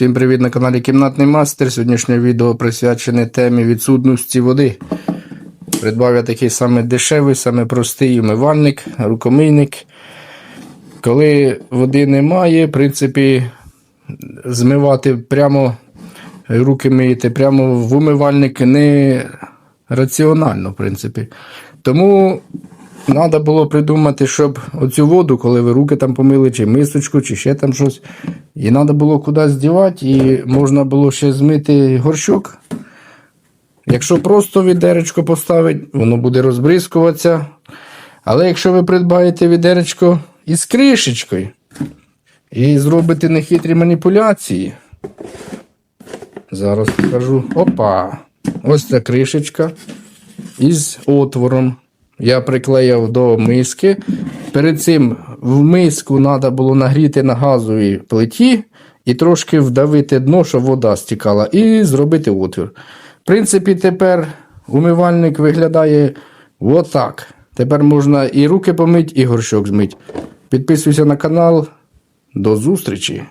Всім привіт на каналі Кімнатний Мастер. Сьогоднішнє відео присвячене темі відсутності води. Придбав я такий саме дешевий, саме простий умивальник, рукомийник. Коли води немає, в принципі, змивати прямо руки миєте прямо в умивальник не раціонально, в принципі. Тому треба було придумати, щоб оцю воду, коли ви руки там помили, чи мисочку, чи ще там щось, і треба було кудись дівати, і можна було ще змити горщок. Якщо просто відеречко поставити, воно буде розбризкуватися. Але якщо ви придбаєте відеречко із кришечкою і зробите нехитрі маніпуляції, зараз покажу. Опа! Ось ця кришечка із отвором. Я приклеїв до миски. Перед цим в миску треба було нагріти на газовій плиті і трошки вдавити дно, щоб вода стікала, і зробити отвір. В принципі, тепер умивальник виглядає отак. Тепер можна і руки помити, і горщок змити. Підписуйся на канал. До зустрічі!